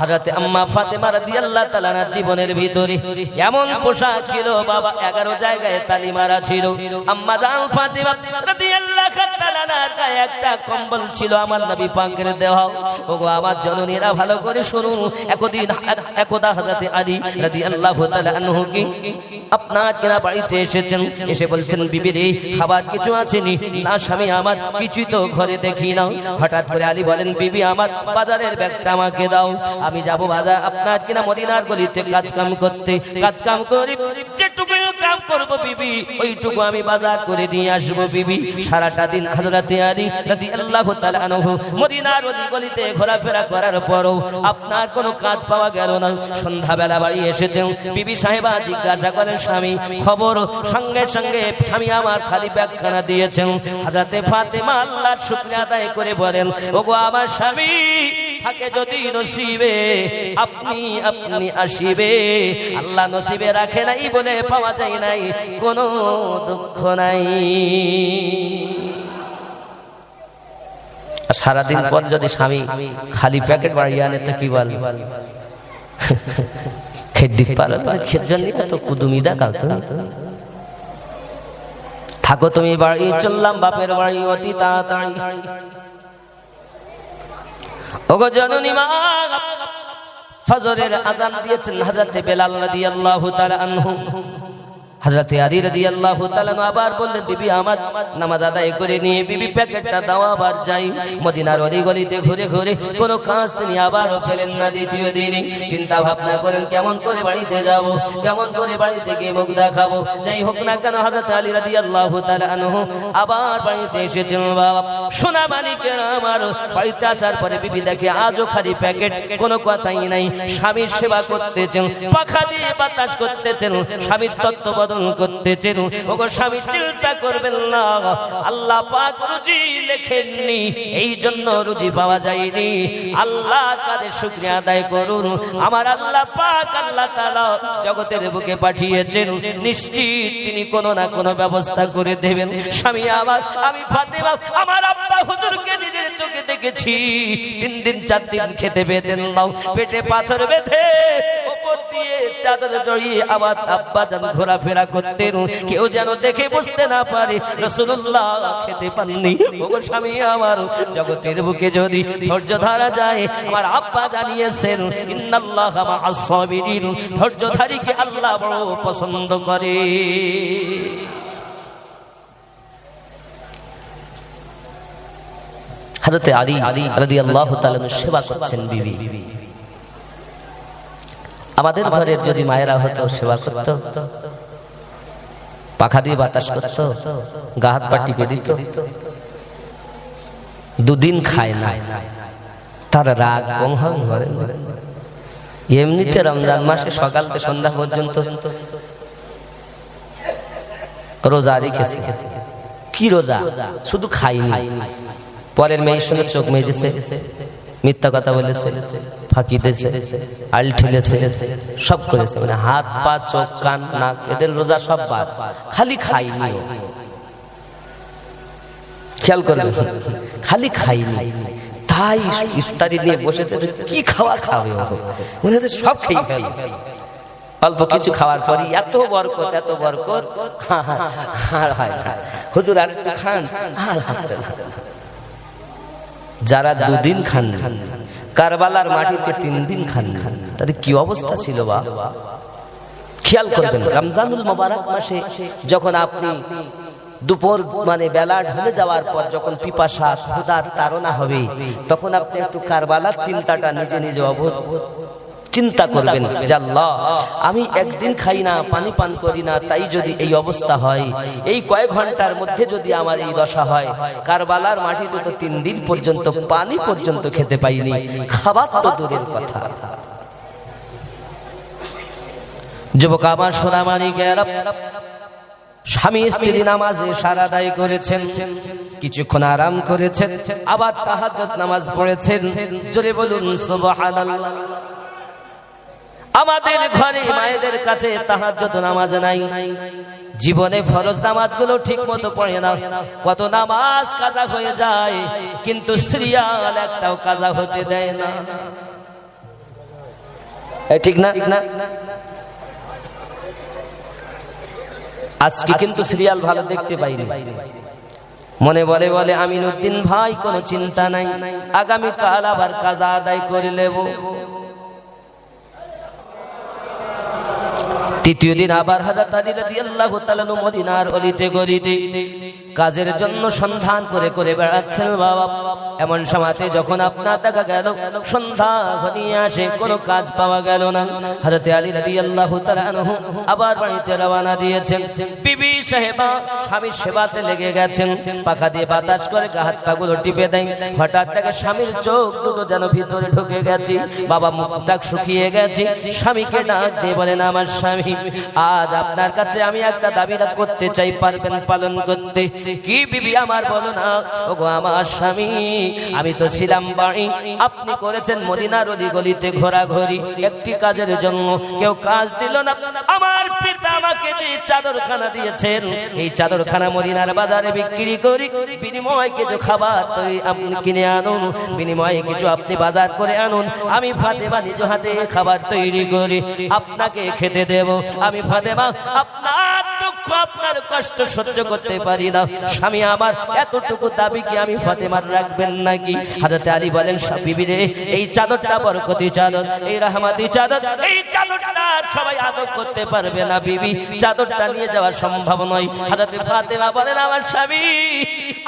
হাজরাতে আম্মা ফাতেমা রাদিয়াল্লাহু তাআলার জীবনের ভিতরে এমন পোশাক ছিল, বাবা 11 জায়গায় তালি মারা ছিল। আম্মা জান ফাতেমা একটা কম্বল ছিল আমার নবী দেওয়া ওগো, আমার জননীরা ভালো করে শুনুন। একদিন একদা আলী কি আপনার কেনা বাড়িতে এসেছেন? এসে বলছেন, বিবি রে, খাবার কিছু আছেনি? না স্বামী, আমার কিছুই তো ঘরে দেখি না। হঠাৎ করে আলী বলেন, বিবি, আমার বাজারের ব্যাগটা আমাকে দাও। আমি যাব বাজার আপনার কিনা মদিনার গলিতে কাজ কাম করতে। কাজ কাম করি যেটুকু কাম করব বিবি। ওইটুকু আমি বাজার করে দিয়ে আসব বিবি। সারাটা দিন হযরতে আলী রাদিয়াল্লাহু তাআলা আনহু মদিনার অলি গলিতে ঘোরাফেরা করার পরও আপনার কোনো কাজ পাওয়া গেল না। সন্ধ্যাবেলা বাড়ি এসেছেন। বিবি সাহেবা জিজ্ঞাসা করেন, স্বামী, খবর? সঙ্গে সঙ্গে স্বামী আমার খালি ব্যাখ্যানা দিয়েছেন। হাজাতে ফাতেমা আল্লাহর শুকরিয়া আদায় করে বলেন, ওগো আমার স্বামী থাকে যদি নসিবে, আপনি আপনি আসিবে। আল্লাহ নসিবে রাখে নাই বলে পাওয়া যায় নাই, কোনো দুঃখ নাই। সারাদিন পর যদি স্বামী খালি প্যাকেট বাড়িয়ে আনে, তো কি বল? থাকো তুমি বাড়ি, চললাম বাপের বাড়ি, অতি তাড়াতাড়ি। ওগো জননী মা ফজরের আদান দিয়েছেন হাজরতে বেলাল রাদিয়াল্লাহু তাআলা আনহু। হাজরতে আলী রাদিয়াল্লাহু তাআলা আবার বললেন, বিবি, আমার নামাজ আদায় করে নিয়ে বিবি প্যাকেটটা দাও, আবার যাই। মদিনার অলি গলিতে ঘুরে ঘুরে কোনো কাজ তিনি আবারও ফেলেন না দ্বিতীয় দিনে। চিন্তা ভাবনা করেন, কেমন করে বাড়িতে যাব? কেমন করে বাড়িতে গিয়ে মুখ দেখাবো? যাই হোক না কেন হাজরত আলী রাদিয়াল্লাহু তাআলা আনহু আবার বাড়িতে এসেছেন বাবা, সোনা মানিকের আমার। বাড়িতে আসার পরে বিবি দেখে, আজও খালি প্যাকেট, কোনো কথাই নাই। স্বামীর সেবা করতেছেন, পাখা দিয়ে বাতাস করতেছেন। স্বামীর তত্ত্ব বদল করতেছেন। ওগো স্বামী, চিন্তা করবেন না। আল্লাহ পাক রুজি লেখেননি এই জন্য রুজি পাওয়া যায়নি। আল্লাহ কাজে শুকরিয়া আদায় করুন। আমার আল্লাহ পাক আল্লাহ তাআলা জগতের বুকে পাঠিয়েছেন। নিশ্চিত তিনি কোনো না কোনো ব্যবস্থা করে দেবেন। স্বামী, আমার, আমি ফাতেমা, আমার আব্বা হুজুরকে নিজের চোখে দেখেছি। তিন দিন, চার দিন খেতে বেঁধেন নাও পেটে পাথর বেঁধে আমার ঘোরাফেরা করতেন না আমার, জগতের বুকে যদি ধৈর্য ধরা যায়, আমার আব্বা জানিয়েছেন, ইন্নাল্লাহ মা'আস সাবিরিন। আল্লাহ বড় পছন্দ করে। হাজরতে আলী আলী রাদিয়াল্লাহু তাআলা সেবা করছেন বিবি। আমাদের ঘরের যদি মায়েরা হতো, সেবা করত, পাখা দিয়ে বাতাস করত, গা হাত পা দিত, দুদিন খায় না, তার রাগ কম ঘরে এমনিতে রমজান মাসে সকাল থেকে সন্ধ্যা পর্যন্ত রোজা রেখেছে। কি রোজা? শুধু খাইনি পরের মেয়ের সঙ্গে চোখ মেয়েছে মিথ্যা কথা বলেছে, ফাঁকি দিয়েছে আল ঠেলেছে, সব করেছে মানে হাত, পা, চোখ, কান, নাক, এদের রোজা সব বাদ। খালি খাইনি। খেয়াল করবে খালি খাইনি। তাই ইফতারি নিয়ে বসেছে কি খাওয়া খাবে মনে হচ্ছে সব খেয়ে ফেল। অল্প কিছু খাওয়ার পরই এত বরকত এত বরকত। আর হয় না হুজুর আর একটু খান। আর হচ্ছে না। যারা দুদিন খান কারবালার মাটিতে তিন দিন খান তাদের কি অবস্থা ছিল বা? খেয়াল করবেন, রমজানুল মোবারক মাসে যখন আপনি দুপুর মানে বেলা ঢলে যাওয়ার পর যখন পিপাসা ক্ষুদার তারা হবে, তখন আপনি একটু কারবালার চিন্তাটা নিজে নিজে অবোধ চিন্তা করবেন যে আল্লাহ আমি একদিন খাই না পানি পান করি না তাই যদি এই অবস্থা হয় এই কয়েক ঘণ্টার মধ্যে যদি আমার এই দশা হয় কারবালার মাটিতে তো তিন দিন পর্যন্ত পানি পর্যন্ত খেতে পাইনি খাবার তো দূরের কথা। যুবক আমার সোনামানি গেরাপ স্বামী স্ত্রী নামাজে সারা দায় করেছেন কিছুক্ষণ আরাম করেছেন আবার তাহাজ্জুদ নামাজ পড়েছেন। জোরে বলুন সুবহানাল্লাহ। আমাদের ঘরে মায়েদের কাছে তাহাজ্জুদ নামাজ নাই। জীবনে ফরজ নামাজগুলো ঠিক মতো পড়ে না। কত নামাজ কাজা হয়ে যায়, কিন্তু সিরিয়াল একটাও কাজা হতে দেয় না। ঠিক না ঠিক না? আজকে কিন্তু সিরিয়াল ভালো দেখতে পাইনি। মনে বলে বলে, আমিনুদ্দিন ভাই, কোনো চিন্তা নাই। আগামীকাল আবার কাজা আদায় করে নেব। তৃতীয় দিন আবার হাজার তালু মদিনার অলিতে গলিতে কাজের জন্য সন্ধান করে করে বেড়াচ্ছেন বাবা। এমন সময়তে যখন আপনার দেখা গেল, সন্ধ্যা ঘনিয়ে আসে, কোনো কাজ পাওয়া গেল না। হযরতে আলী তাআলা আনহু আবার বাড়িতে রওনা দিয়েছেন। বিবি সাহেবা স্বামীর সেবাতে লেগে গেছেন। পাখা দিয়ে বাতাস করে হাত পাগুলো টিপে দেন। হঠাৎ থেকে স্বামীর চোখ দুটো যেন ভিতরে ঢুকে গেছে। বাবা মুখটা শুকিয়ে গেছে। স্বামীকে ডাক দিয়ে বলেন, আমার স্বামী, আজ আপনার কাছে আমি একটা দাবি করতে চাই, পারবেন পালন করতে। কি বিবি আমার বলো না? ওগো, আমার স্বামী, আমি তো ছিলাম বাড়ি। আপনি করেছেন মদিনার গলিতে ঘোরাঘুরি, একটি কাজের জন্য। কেউ কাজ দিল না। আমার পিতা আমাকে যে চাদরখানা দিয়েছেন, এই চাদরখানা মদিনার বাজারে বিক্রি করি। বিনিময় কিছু খাবার তৈরি আপনি কিনে আনুন। বিনিময়ে কিছু আপনি বাজার করে আনুন। আমি ফাতেমা নিজ হাতে খাবার তৈরি করি। আপনাকে খেতে দেব। আমি ফাতেমা, আপনার দুঃখ আপনার কষ্ট সহ্য করতে পারি না। স্বামী, আমার এতটুকু দাবি কি আমি ফাতেমার রাখবেন নাকি? আলী বলেন বিবি রে, এই চাদরটা বরকতি চাদর, এই চাদর, এই চাদরটা সবাই আদর করতে পারবে না বিবি। চাদরটা নিয়ে সম্ভব নয়। ফাতেমা বলেন, আমার স্বামী,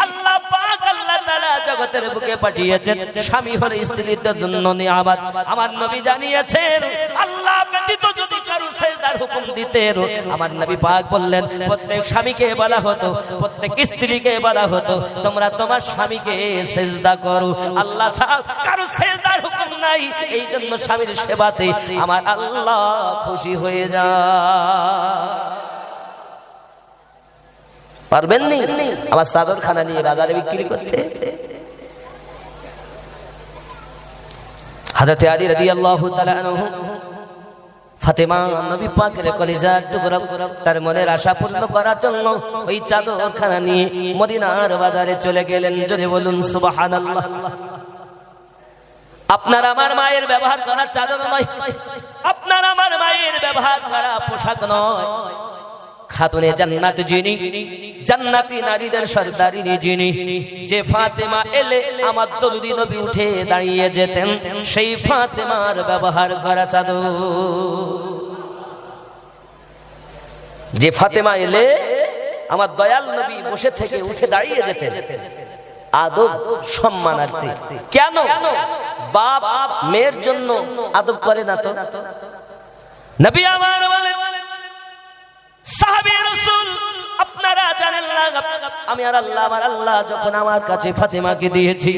আল্লাহ পাক আল্লাহ তাআলা জগতের বুকে পাঠিয়েছেন। স্বামী হলে স্ত্রীর জন্য আমার নবী জানিয়েছেন, আল্লাহ কারও সেজদার হুকুম দিতেন আমার নবী পাক বললেন, প্রত্যেক স্বামীকে বলা হতো, প্রত্যেক স্ত্রীকে বলা হতো, তোমরা তোমার স্বামীকে সেজদা করো। আল্লাহ কারও সেজদার হুকুম নাই। এই জন্য স্বামীর সেবাতে আমার আল্লাহ খুশি হয়ে যায় পারবেন নি? আমার সাদর খানা নিয়ে বাজারে বিক্রি করতে? হাজরতে আলী রাদিয়াল্লাহু তাআলা আনহু ফাতেমা নবী পাকের কলিজার টুকরা তার মনের আশা পূর্ণ করার জন্য ওই চাদরখানা নিয়ে মদিনার বাজারে চলে গেলেন। জোরে বলুন, সুবহানাল্লাহ। আপনার আমার মায়ের ব্যবহার করা চাদর নয়। আপনার আমার মায়ের ব্যবহার করা পোশাক নয়। খাতুনে জান্নাত যিনি, জান্নাতি নারীদের সর্দারিনী যিনি, যে ফাতেমা এলে আমার দরুদি নবী উঠে দাঁড়িয়ে যেতেন, সেই ফাতেমার ব্যবহার করা চাদর। যে ফাতেমা এলে আমার দয়াল নবী বসে থেকে উঠে দাঁড়িয়ে যেতেন। আদব সম্মানার্থে। কেন? বাপ, মেয়ের জন্য আদব করে না তো? নবী আমার রাসূল আপনারা জানেন না, আমি আর আল্লাহ, আমার আল্লাহ যখন আমার কাছে ফাতেমাকে দিয়েছি,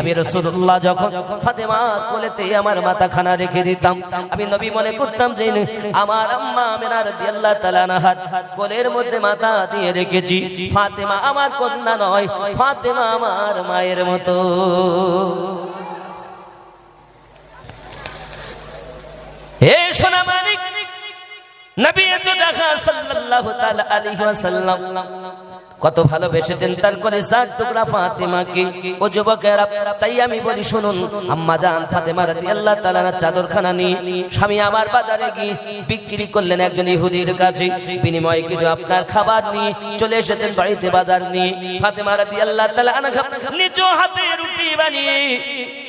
আমি রাসূলুল্লাহ যখন ফাতেমা কোলেতে আমার মাথা খানা রেখে দিতাম, আমি নবী মনে করতাম যে আমার আম্মা আমিনা রাদিয়াল্লাহু তাআলা আনহার কোলের মধ্যে মাথা দিয়ে রেখেছি। ফাতেমা আমার কন্যা নয়, ফাতেমা আমার মায়ের মতো হে সোনা মানিক নবী তো দেখা সাল্লাল্লাহু তাআলা আলাইহি ওয়াসাল্লাম কত ভালোবেসেছেন, তার করে সাত টুকরা ফাতেমাকে। ও যুবকেরা, তাই আমি বলি, শুনুন, আম্মা জান ফাতেমা রাদিয়াল্লাহু তাআলা চাদরখানা নিয়ে স্বামী আমার বাজারে গিয়ে বিক্রি করলেন একজন ইহুদির কাছে। বিনিময়ে কিছু আপনার খাবার নিয়ে চলে এসেছেন বাড়িতে বাজার নিয়ে। ফাতেমা রাদিয়াল্লাহু তাআলা আনহা নিজ হাতে রুটি বানিয়ে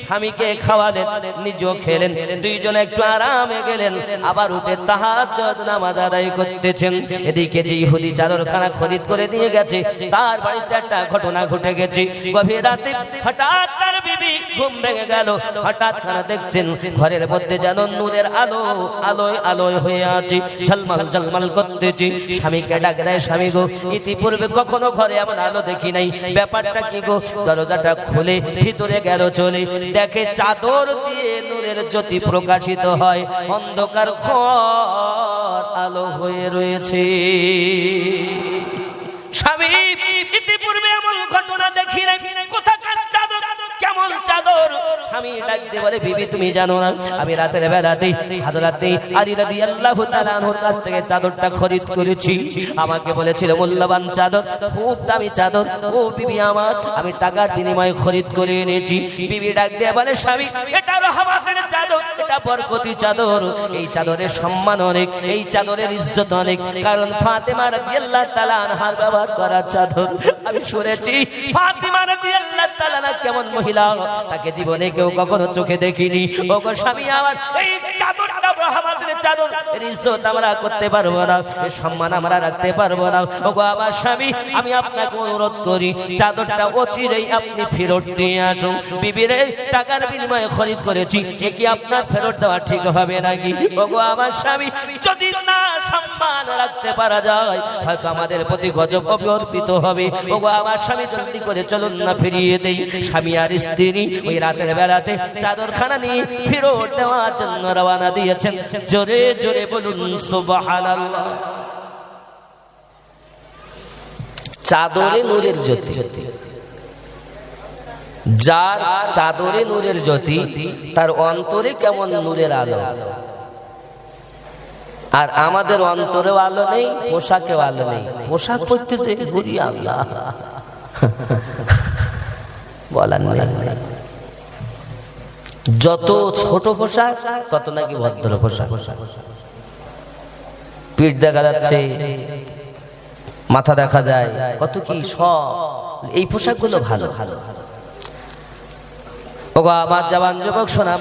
স্বামীকে খাওয়ালেন, নিজেও খেলেন, দুইজন একটু আরামে গেলেন। আবার উঠে তাহাজ্জুদ নামাজ আদায় করতেছেন। এদিকে যে ইহুদি চাদরখানা খরিদ করে নিয়ে গেছে, তার বাড়িতে একটা ঘটনা ঘটে গেছে। গভীর রাতে হঠাৎ তার বিবি ঘুম ভেঙে গেল। হঠাৎ খানা দেখছেন, ঘরের মধ্যে যেন নূরের আলো, আলোয় আলোয় হয়ে আছে। ঝলমল ঝলমল করতেছে। স্বামীকে দেয়, স্বামী গো, ইতিপূর্বে কখনো ঘরে এমন আলো দেখি নাই। ব্যাপারটা কি গো? দরজাটা খুলে ভিতরে গেল চলে। দেখে চাদর দিয়ে নূরের জ্যোতি প্রকাশিত হয়। অন্ধকার খর আলো হয়ে রয়েছে। স্বামী, ইতিপূর্বে এমন ঘটনা দেখি নাই কোথাকার চাদর কেমন কেমন চাদর স্বামী ডাকতে বলে, বিবি, তুমি জানো না, আমি রাতের বেলাতে হাজরাতে রাদি আল্লাহ কাছ থেকে চাদরটা খরিদ করেছি। আমাকে বলেছিল, মূল্যবান চাদর, খুব দামি চাদর। ও বিবি আমার, আমি টাকার বিনিময়ে খরিদ করে এনেছি। বিবি ডাক দিয়ে বলে, স্বামী, এটা চাদর, এটা বরকতি চাদর। এই চাদরের সম্মান অনেক, এই চাদরের ইজ্জত অনেক। কারণ ফাতেমা রাদিয়াল্লাহু তাআলা আনহার ব্যবহার করা চাদর। আমি শুনেছি ফাতিমা রাদিয়াল্লাহু তাআলা কেমন মহিলা? তাকে জীবনে কেউ কখনো চোখে দেখিনি। ওগো স্বামী, আমার এই রহমাতের চাদর ইজ্জত আমরা করতে পারব না সম্মান আমরা রাখতে পারব না। ও গো আমার স্বামী, আমি আপনাকে অনুরোধ করি, চাদরটা অচিরেই আপনি ফেরত আসুন। বিবিরে টাকার বিনিময়ে খরিদ করেছি কি আপনার ফেরত দেওয়া ঠিক হবে নাকি? ও গো আমার স্বামী, যদি না সম্মান রাখতে পারা যায়, হয়তো আমাদের প্রতি গজব অর্পিত হবে। ও গো আমার স্বামী করে চলুন না, ফিরিয়ে দেই। স্বামী আর স্ত্রী ওই রাতের বেলাতে চাদরখানা নিয়ে ফেরত দেওয়ার জন্য রওনা দিয়েছেন। জোরে জোরে বলুন চাদরে নূরের জ্যোতি। যার চাদরে নূরের জ্যোতি, তার অন্তরে কেমন নূরের আলো। আর আমাদের অন্তরেও আলো নেই, পোশাকেও আলো নেই। পোশাক পরতেছে আল্লাহ। বলার নেই। যত ছোট পোশাক, তত নাকি ভদ্র পোশাক। পিঠ দেখা যাচ্ছে, মাথা দেখা যায়, কত কি সব। এই পোশাকগুলো ভালো। ভালো আমার যুবক, সোনা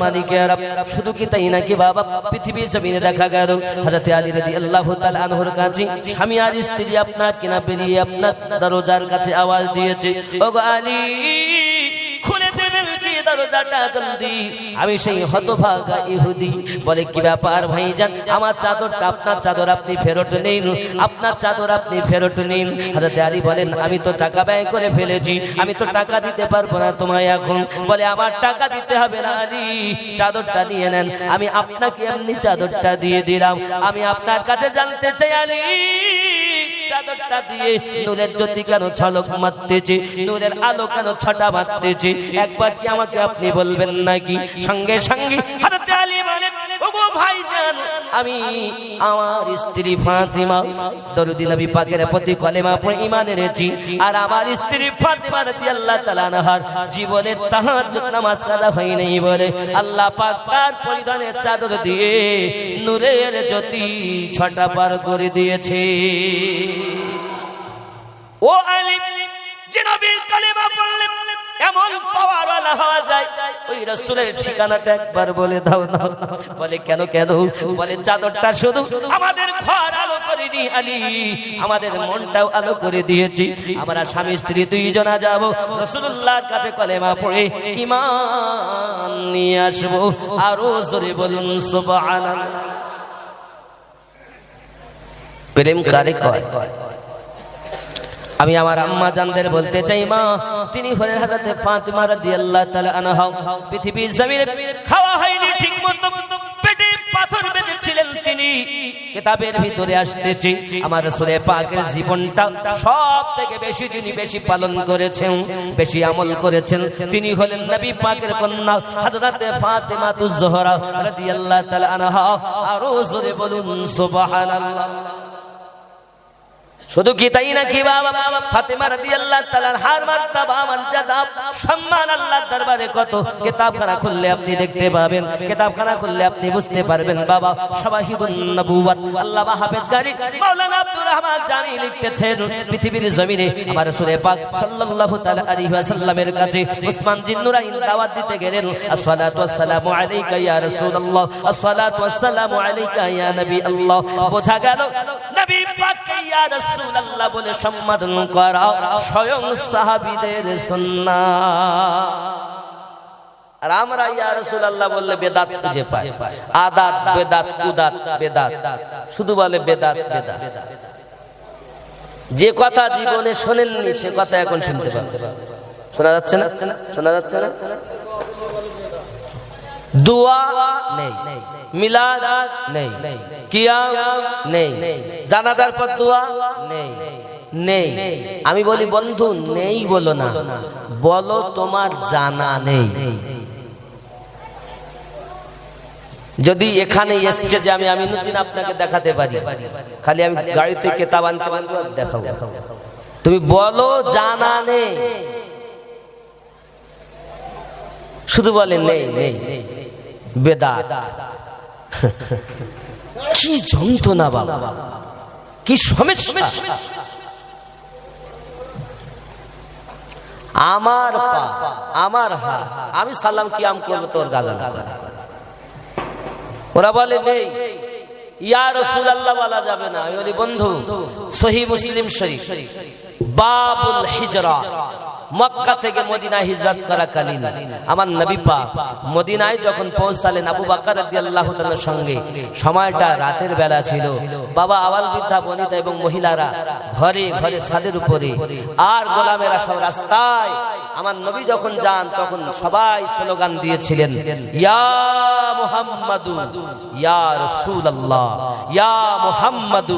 শুধু কি তাই নাকি বাবা? পৃথিবীর জমিনে দেখা গেল, হযরত আলী রাদিয়াল্লাহু তাআলা আনহুর কাছে, স্বামী আর স্ত্রী আপনার কিনা বেরিয়ে আপনার দরজার কাছে আওয়াজ দিয়েছে আলী। আমি সেই হতভাগা ইহুদি। বলে, কি ব্যাপার ভাইজান? আমার চাদরটা, আপনার চাদর আপনি ফেরত নিন। আপনার চাদর আপনি ফেরত নিন। হাজরত আলী বলেন, আমি তো টাকা ব্যয় করে ফেলেছি। আমি তো টাকা দিতে পারব না তোমায় এখন। বলে, আমার টাকা দিতে হবে না চাদরটা নিয়ে নেন। আমি আপনাকে এমনি চাদরটা দিয়ে দিলাম। আমি আপনার কাছে জানতে চাই আলী। চাদরটা দিয়ে নূরের জ্যোতি কেন ঝলক মারতেছে? নূরের আলো কেন ছটা মারতেছে? একবার কি আমাকে আপনি বলবেন নাকি? সঙ্গে সঙ্গে হাতে আলী ওগো ভাইজান, আমি আমার স্ত্রী ফাতিমা, দরুদি নবী পাকের প্রতি কলেমা পড়ে ঈমান এনেছি। আর আমার স্ত্রী ফাতিমা রাদিয়াল্লাহু তাআলা আনহার জীবনের তাহাজ্জুদ নামাজ কাজা হয় নাই বলে আল্লাহ পাক তার পরিধানের চাদর দিয়ে নূরের জ্যোতি ছটা পার করে দিয়েছে। ও আলী যে নবীর কলেমা পড়লে এমন পাওয়ারওয়ালা হওয়া যায়। ওই রসুলের ঠিকানাটা একবার বলে দাও না। বলে, কেন কেন? বলে, চাদরটা শুধু আমাদের ঘর আলো করে দি আলী। আমাদের মনটাও আলো করে দিয়েছি। আমরা স্বামী, স্ত্রী দুইজনা যাব। রসুল্লাহর কাছে কলেমা পড়ে ইমান নিয়ে আসব। আরও জোরে বলুন, সুবহানাল্লাহ। প্রেম কারে কয়? আমি আমার আম্মা জানদের বলতে চাই, মা, তিনি হলেন হাজরতে ফাতিমা রাদিয়াল্লাহু তাআলা আনহা। পৃথিবীর জমিনে খাওয়া হয়নি ঠিকমতো, পেটে পাথর বেঁধেছিলেন তিনি। কিতাবের ভিতরে আসতেছি, আমার রাসূলে পাকের জীবনটা সব থেকে বেশি যিনি বেশি পালন করেছেন, বেশি আমল করেছেন, তিনি হলেন নবী পাকের কন্যা হযরতে ফাতিমা তুজ জোহরা রাদিয়াল্লাহু তাআলা আনহা। আরও জোরে বলুন, সুবহানাল্লাহ। শুধু কি তাই নাকি বাবা? ফাতেমা তাআলার হার মারতাবা মর্যাদা সম্মান আল্লাহর দরবারে কত। কিতাবখানা খুললে আপনি দেখতে পাবেন, কিতাবখানা খুললে আপনি বুঝতে পারবেন বাবা। আল্লামা হাফেজ গারি মাওলানা আব্দুর রহমান জামি লিখতেছেন, পৃথিবীর জমিনে আমার পাক সাল্লাল্লাহু তাআলা আলাইহি ওয়াসাল্লামের কাছে উসমান দাওয়াত দিতে গেলেন, আসসালাতু ওয়াসসালামু আলাইকা ইয়া রাসূলুল্লাহ, আসসালাতু ওয়াসসালামু আলাইকা ইয়া নবী আল্লাহ। বোঝা গেল ইয়া বলে সম্বোধন করা স্বয়ং সাহাবীদের সুন্নাহ। আর আমরা ইয়া রাসূলুল্লাহ বললে বেদাত খুঁজে পাই। আদাত, বেদাত কুদাত বেদাত। শুধু বলে বেদাত বেদাত। যে কথা জীবনে শোনেননি, সে কথা এখন শুনতে পাবেন শোনা যাচ্ছে না? শোনা যাচ্ছে না? দোয়া নেই মিলাদ নেই কিয়াম নেই জানাজার পর দোয়া নেই। নেই। আমি বলি বন্ধু নেই বলো না। বলো তোমার জানা নেই। যদি এখানে স্টেজে আমি আমিনুদ্দিন আপনাকে দেখাতে পারি খালি আমি গাড়িতে কেতাব আনতে দেখাবো। তুমি বলো জানা নেই। শুধু বলে নেই। নেই। বেদাত। কি যন্ত্রণা বাবা। কি সমস্যা। আমার পা আমার হাত আমি সালাম কিয়াম করব তোর গাজা ওরা বলে নেই। ইয়া রসুল আল্লাহ বলা যাবে না। বন্ধু সহি মুসলিম শরীফ বাবুল হিজরা। মক্কা থেকে মদিনায় হিজরত করা কালীন আমার নবী পাক মদিনায় যখন পৌঁছালেন আবু বাক্কার রাদিয়াল্লাহু তাআলার সঙ্গে, সময়টা রাতের বেলা ছিল। বাবা আওয়াল বৃদ্ধা, বনিতা এবং মহিলারা ঘরে ঘরে ছাদের উপরে আর গোলামেরা সব রাস্তায় আমার নবী যখন যান, তখন সবাই স্লোগান দিয়েছিলেন, ইয়া মুহাম্মাদু, ইয়া রাসূলুল্লাহ, ইয়া মুহাম্মাদু,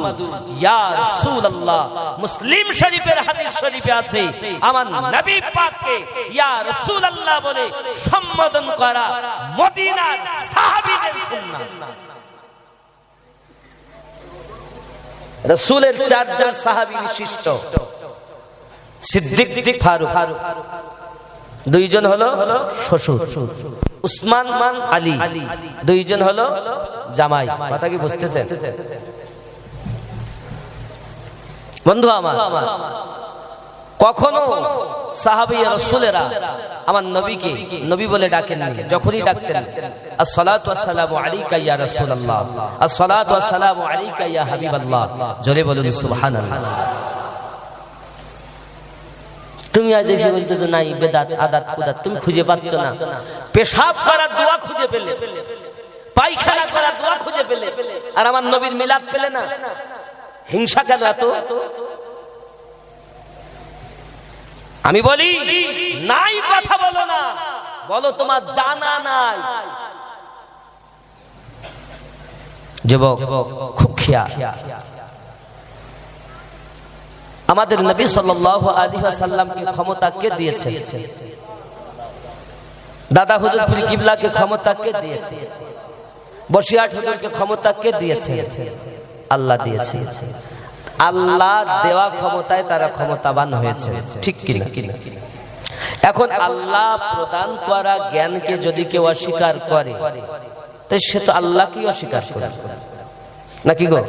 ইয়া রাসূলুল্লাহ। মুসলিম শরীফের হাদিস শরীফে আছে, আমার নবী পাককে ইয়া রাসূলুল্লাহ বলে সম্বোধন করা মদিনার সাহাবীদের সুন্নাত। রসুলের চারজন সাহাবী বিশিষ্ট। সিদ্দিক, ফারুক। দুইজন হলো শ্বশুর। উসমান মান আলী। দুইজন হলো জামাই। কথা কি বুঝতেছেন? বন্ধু আমার, কখনো সাহাবি রসুলেরা আমার নবীকে নবী বলে ডাকেন যখনই ডাকতেন জোরে বলুন, সুবহানাল্লাহ। তুমি আজ এসে বলছো তো নাই, বেদাত, আদাত কুদাত তুমি খুঁজে পাচ্ছ না। পেশাব করার দোয়া খুঁজে পেলে। পায়খানা করার দোয়া খুঁজে পেলে। আর আমার নবীর মিলাদ পেলে না। হিংসা কেন এত? আমি বলি, নাই কথা বলো না। বলো, তোমার জানা নাই। যুবক, খুব খেয়া আমাদের নবী সাল্লাল্লাহু আলাইহি ওয়াসাল্লামকে ক্ষমতা কে দিয়েছে? দাদা হুজুর পীর কিবলাকে ক্ষমতা কে দিয়েছে? বসিয়াট হুজুরকে ক্ষমতা কে দিয়েছে? আল্লাহ দিয়েছে। আল্লাহ দেওয়া ক্ষমতায় তারা ক্ষমতাবান হয়েছে। ঠিক কিনা? এখন আল্লাহ প্রদান করা জ্ঞানকে যদি কেউ অস্বীকার করে সে তো আল্লাহকেই অস্বীকার করে। নাকি গো?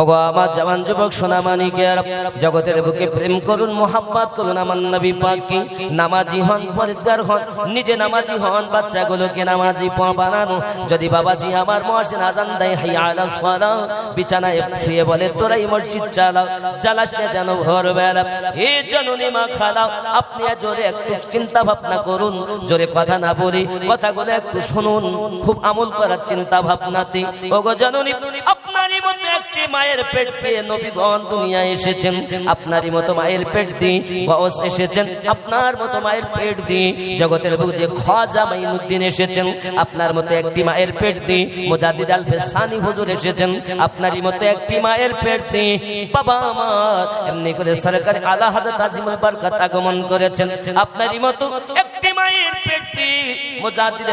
ওগো আমার জওয়ান যুবক সোনামানিকের জগতের বুকে প্রেম করুন মোহাম্মত করুন, আমার নবী পাককে। নামাজি হন পরিষ্কার হন, নিজে নামাজি হন, বাচ্চাগুলোকে নামাজি প বানানো। যদি বাবাজি আমার মসজিদ আজান দেয় হাই আলা সালা। বিছানায় শুয়ে বলে, তোরাই মসজিদ চালাও, চালাস না যেন ভোর বেলা এ জননী মা খালাও আপনি জোরে একটু চিন্তা ভাবনা করুন। জোরে কথা না বলি, কথাগুলো একটু শুনুন। খুব আমল করার চিন্তা ভাবনাতে ওগো জননী আপনারই মতো একটি মায়ের পেট দিয়ে নবীগণ দুনিয়া এসেছেন। আপনারই মতো মায়ের পেট দিয়ে গস এসেছেন। আপনার মতো মায়ের পেট দিয়ে জগতের বুঝে খাজা মাইনুদ্দিন এসেছেন। আপনার মতো একটি মায়ের পেট দিয়ে মুজাদ্দিদ আল ফেসানি হুজুর এসেছেন। আপনারই মতো একটি মায়ের পেট দিয়ে বাবা আমার এমনি করে সরকার আলা হযরত আজিমুল বরকত আগমন করেছেন। আপনারই মতো একটি মায়ের পেট দিয়ে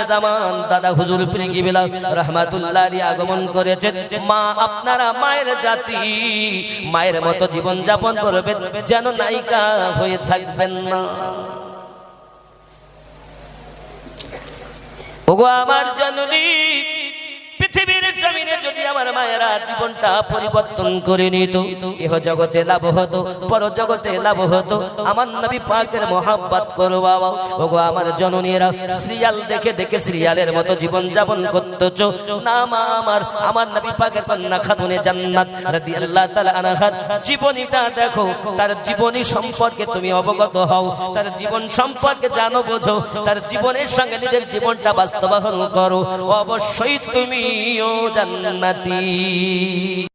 জামান দাদা হুজুর আগমন করেছেন মা আপনারা মায়ের জাতি, মায়ের মতো জীবন যাপন করবেন যেন নায়িকা হয়ে থাকবেন না। ওগো আমার জননী জমিনে যদি আমার মায়েরা জীবনটা পরিবর্তন করে নিত এহ জগতে লাভ হতো, পর জগতে লাভ হতো। আমার নবী পাকের করো বাবা, ওগো আমার জননীরা, সিরিয়াল দেখে দেখে সিরিয়ালের মতো জীবন যাপন না মা আমার আমার নবী পাকের কন্যা খাতুনে জান্নাত জীবনীটা দেখো, তার জীবনী সম্পর্কে তুমি অবগত হও, তার জীবন সম্পর্কে জানো, বোঝো, তার জীবনের সঙ্গে নিজের জীবনটা বাস্তবায়ন করো। অবশ্যই তুমিও জান্নাতি।